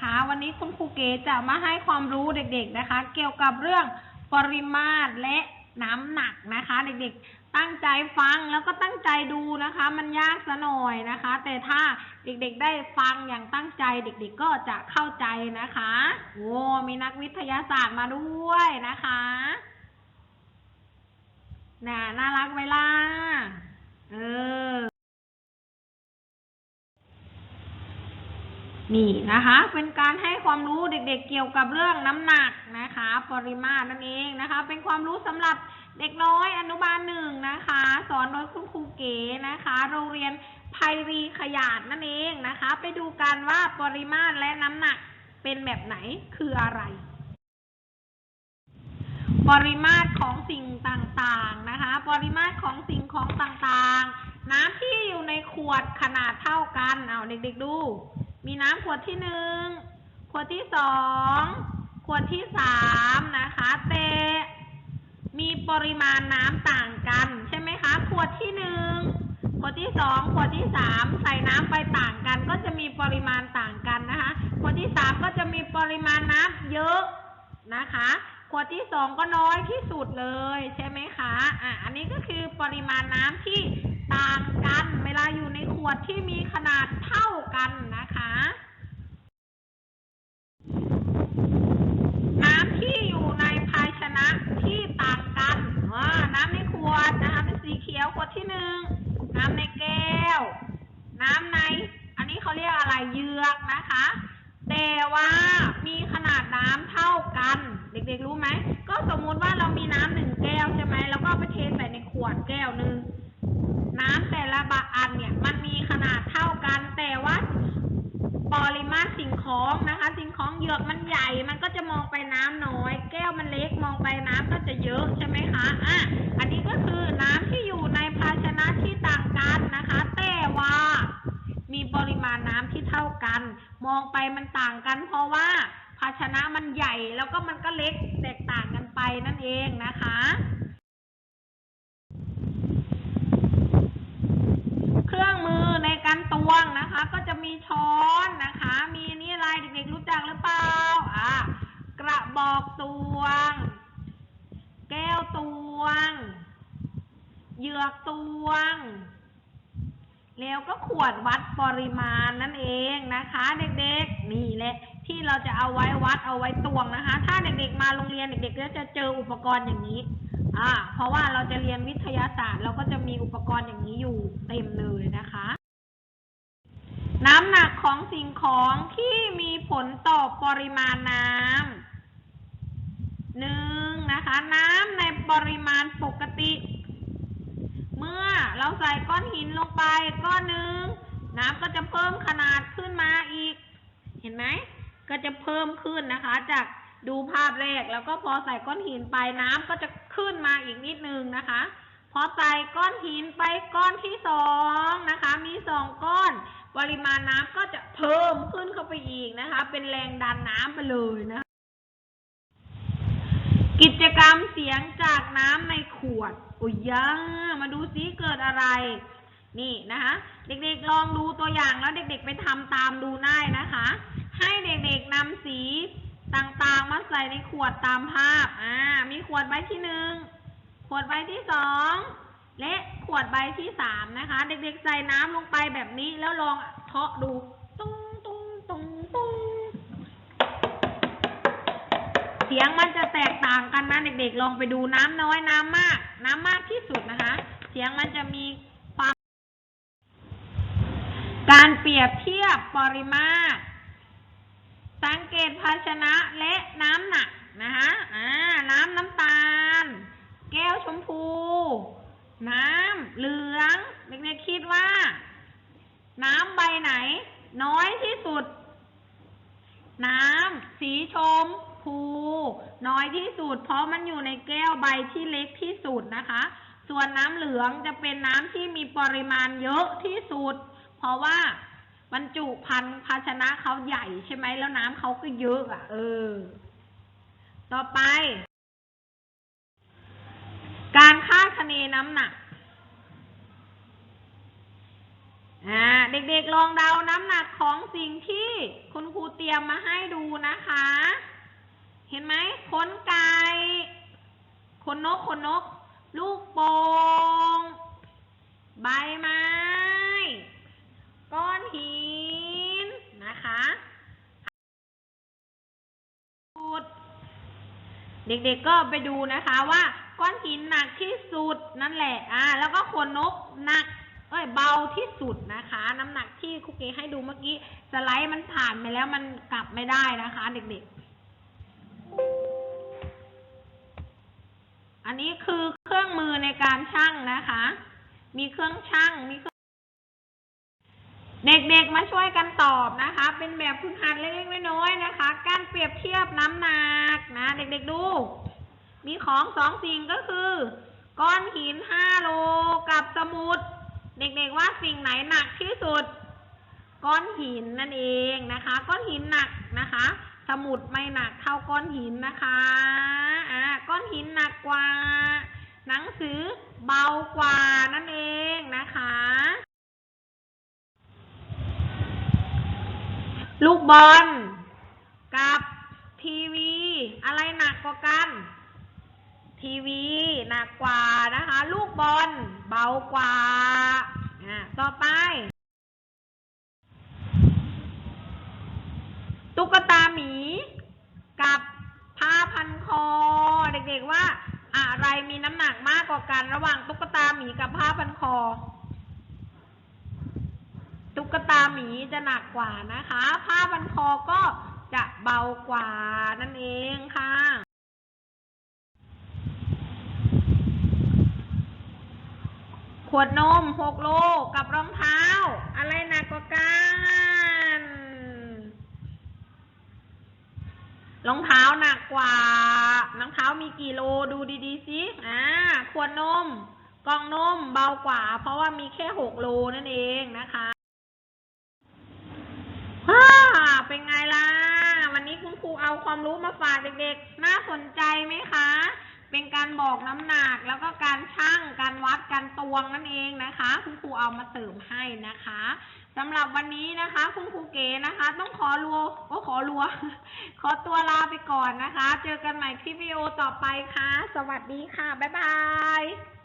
นะคะ วันนี้คุณครูเก๋จะมาให้ความรู้เด็กๆนะคะ เกี่ยวกับเรื่องปริมาตรและน้ำหนักนะคะ เด็กๆ ตั้งใจฟังแล้วก็ตั้งใจดูนะคะ มันยากซะหน่อยนะคะ แต่ถ้าเด็กๆ ได้ฟังอย่างตั้งใจ เด็ก ๆ ก็จะเข้าใจนะคะโอ้มีนักวิทยาศาสตร์มาด้วยนะคะน่าน่ารักไหมล่ะเออ นี่นะคะ เป็นการให้ความรู้เด็กๆเกี่ยวกับเรื่องน้ำหนักนะคะ ปริมาตรนั่นเองนะคะ เป็นความรู้สำหรับเด็กน้อยอนุบาลหนึ่งนะคะ สอนโดยคุณครูเก๋นะคะ โรงเรียนไพรีขยาดนั่นเองนะคะ ไปดูกันว่าปริมาตรและน้ำหนักเป็นแบบไหนคืออะไร ปริมาตรของสิ่งต่างๆนะคะ ปริมาตรของสิ่งของต่างๆ น้ำที่อยู่ในขวดขนาดเท่ากันเอาเด็กๆดู มีน้ำขวดที่หนึ่ง ขวดที่สอง ขวดที่สามนะคะ แต่มีปริมาณน้ำต่างกันใช่ไหมคะ ขวดที่หนึ่ง ขวดที่สอง ขวดที่สามใส่น้ำไปต่างกัน ก็จะมีปริมาณต่างกันนะคะ ขวดที่สามก็จะมีปริมาณน้ำเยอะนะคะ ขวดที่สองก็น้อยที่สุดเลยใช่ไหมคะ อะ อันนี้ก็คือปริมาณน้ำที่ ต่างกันเวลาอยู่ในขวดที่มีขนาดเท่ากันนะคะ น้ำที่อยู่ในภาชนะที่ต่างกันว่าน้ำในขวดนะคะเป็นสีเขียวขวดที่หนึ่งน้ำในแก้ว น้ำใน อันนี้เขาเรียกอะไรเยือกนะคะ แต่ว่ามีขนาดน้ำเท่ากัน เด็กๆรู้ไหม ก็สมมุติว่าเรามีน้ำหนึ่งแก้วใช่ไหมแล้วก็ไปเทใส่ในขวดแก้วหนึ่ง น้ำแต่ละบะอันเนี่ยมันมีขนาดเท่ากัน แต่ว่าปริมาตรสิ่งของนะคะ สิ่งของเหยือกมันใหญ่ มันก็จะมองไปน้ำน้อย แก้วมันเล็กมองไปน้ำก็จะเยอะใช่ไหมคะอะอันนี้ก็คือน้ำที่อยู่ในภาชนะที่ต่างกันนะคะ แต่ว่ามีปริมาณน้ำที่เท่ากัน มองไปมันต่างกัน เพราะว่าภาชนะมันใหญ่แล้วก็มันก็เล็กแตกต่างกันไปนั่นเองนะคะ เครื่องมือในการตวงนะคะ ก็จะมีช้อนนะคะ มีอันนี่อะไรเด็กๆรู้จักหรือเปล่าอะกระบอกตวง แก้ วตวง เหยือกตวง แล้วก็ขวดวัดปริมาณนั่นเองนะคะ เด็กๆ นี่แหละที่เราจะเอาไว้วัดเอาไว้ตวงนะคะ ถ้าเด็กๆมาโรงเรียนเด็กๆก็จะเจออุปกรณ์อย่างนี้ อ่า เพราะว่าเราจะเรียนวิทยาศาสตร์ เราก็จะมีอุปกรณ์อย่างนี้อยู่เต็มเลยนะคะน้ำหนักของสิ่งของที่มีผลต่อปริมาณน้ำหนึ่ง นะคะ น้ำในปริมาณปกติ เมื่อเราใส่ก้อนหินลงไปก้อนหนึ่งน้ำก็จะเพิ่มขนาดขึ้นมาอีก เห็นไหม ก็จะเพิ่มขึ้นนะคะ จากดูภาพแรกแล้วก็พอใส่ก้อนหินไปน้ำก็จะขึ้นมาอีกนิดนึงนะคะ พอใส่ก้อนหินไปก้อนที่สองนะคะ มีสองก้อน ปริมาณน้ำก็จะเพิ่มขึ้นเข้าไปอีกนะคะ เป็นแรงดันน้ำไปเลยนะคะ จกรรมเสียงจากน้ำในขวดโอ้ยยามาดูซิเกิดอะไร นี่นะคะเด็กๆลองดูตัวอย่างแล้วเด็กๆไปทำตามดูได้นะคะ ให้เด็กๆนำสีต่างๆมาใส่ในขวดตามภาพ อ่า มีขวดใบที่หนึ่ง ขวดใบที่สอง และขวดใบที่สามนะคะ เด็กๆใส่น้ำลงไปแบบนี้แล้วลองเคาะดู เสียงมันจะแตกต่างกันนะ เด็กๆ ลองไปดูน้ำน้อยน้ำมาก น้ำมากที่สุดนะคะ เสียงมันจะมีความ การเปรียบเทียบปริมาตร สังเกตภาชนะและน้ำหนักนะคะอ่าน้ำน้ำตาล แก้วชมพู น้ำเหลือง เด็กๆคิดว่า น้ำใบไหน น้อยที่สุด น้ำสีชมพู น้อยที่สุด เพราะมันอยู่ในแก้วใบที่เล็กที่สุดนะคะ ส่วนน้ำเหลืองจะเป็นน้ำที่มีปริมาณเยอะที่สุด เพราะว่าบรรจุพันภาชนะเขาใหญ่ใช่ไหมแล้วน้ำเขาก็เยอะอะ เออ ต่อไป การคาดคะเนน้ำหนักอ่าเด็กๆลองเดาน้ำหนักของสิ่งที่คุณครู รียมมาให้ดูนะคะ เห็นไหมขนไก่ขนนกขนนก ลูกโป่งใบไม้ ก้อนหินนะคะสุดเด็กๆก็ไปดูนะคะว่าก้อนหินหนักที่สุดนั่นแหละ อ่า แล้วก็ขนนกหนัก เอ้ยเบาที่สุดนะคะ น้ำหนักที่คุกเกให้ดูเมื่อกี้สไลด์มันผ่านไปแล้วมันกลับไม่ได้นะคะ เด็กๆ อันนี้คือเครื่องมือในการชั่งนะคะ มีเครื่องชั่งมีเครื่องเด็กๆมาช่วยกันตอบนะคะ เป็นแบบฝึกหัดเล็กๆน้อยๆนะคะ การเปรียบเทียบน้ำหนักนะ เด็กๆดู มีของสองสิ่งก็คือ ก้อนหินห้าโลกับสมุด เด็กๆว่าสิ่งไหนหนักที่สุด ก้อนหินนั่นเองนะคะ ก้อนหินหนักนะคะ สมุดไม่หนักเท่าก้อนหินนะคะอ่าก้อนหินหนักกว่า หนังสือเบากว่านั่นเองนะคะลูกบอลกับทีวี อะไรหนักกว่ากัน ทีวีหนักกว่านะคะ ลูกบอลเบากว่าอ่าต่อไป ตุ๊กตาหมี กับผ้าพันคอ เด็กๆว่า อะไรมีน้ำหนักมากกว่ากันระหว่างตุ๊กตาหมีกับผ้าพันคอ ตุ๊กตาหมีจะหนักกว่านะคะ ผ้าพันคอก็จะเบากว่านั่นเองค่ะ ขวดนมหกโลกับรองเท้า อะไรหนักกว่ากันรองเท้าหนักกว่ารองเท้ามีกี่โลดูดีๆสิอ่าขวดนมกล่องนมเบากว่า เพราะว่ามีแค่หกโลนั่นเองนะคะฮ่าเป็นไงล่ะ วันนี้คุณครูเอาความรู้มาฝากเด็กๆ น่าสนใจไหมคะ เป็นการบอกน้ำหนักแล้วก็การชั่ง การวัด การตวงนั่นเองนะคะ คุณครูเอามาเสริมให้นะคะสำหรับวันนี้นะคะ คุณครูเก๋นะคะ ต้องขอรัวก็ขอรัว ขอตัวลาไปก่อนนะคะ เจอกันใหม่คลิปวิดีโอต่อไปค่ะ สวัสดีค่ะ บ๊ายบาย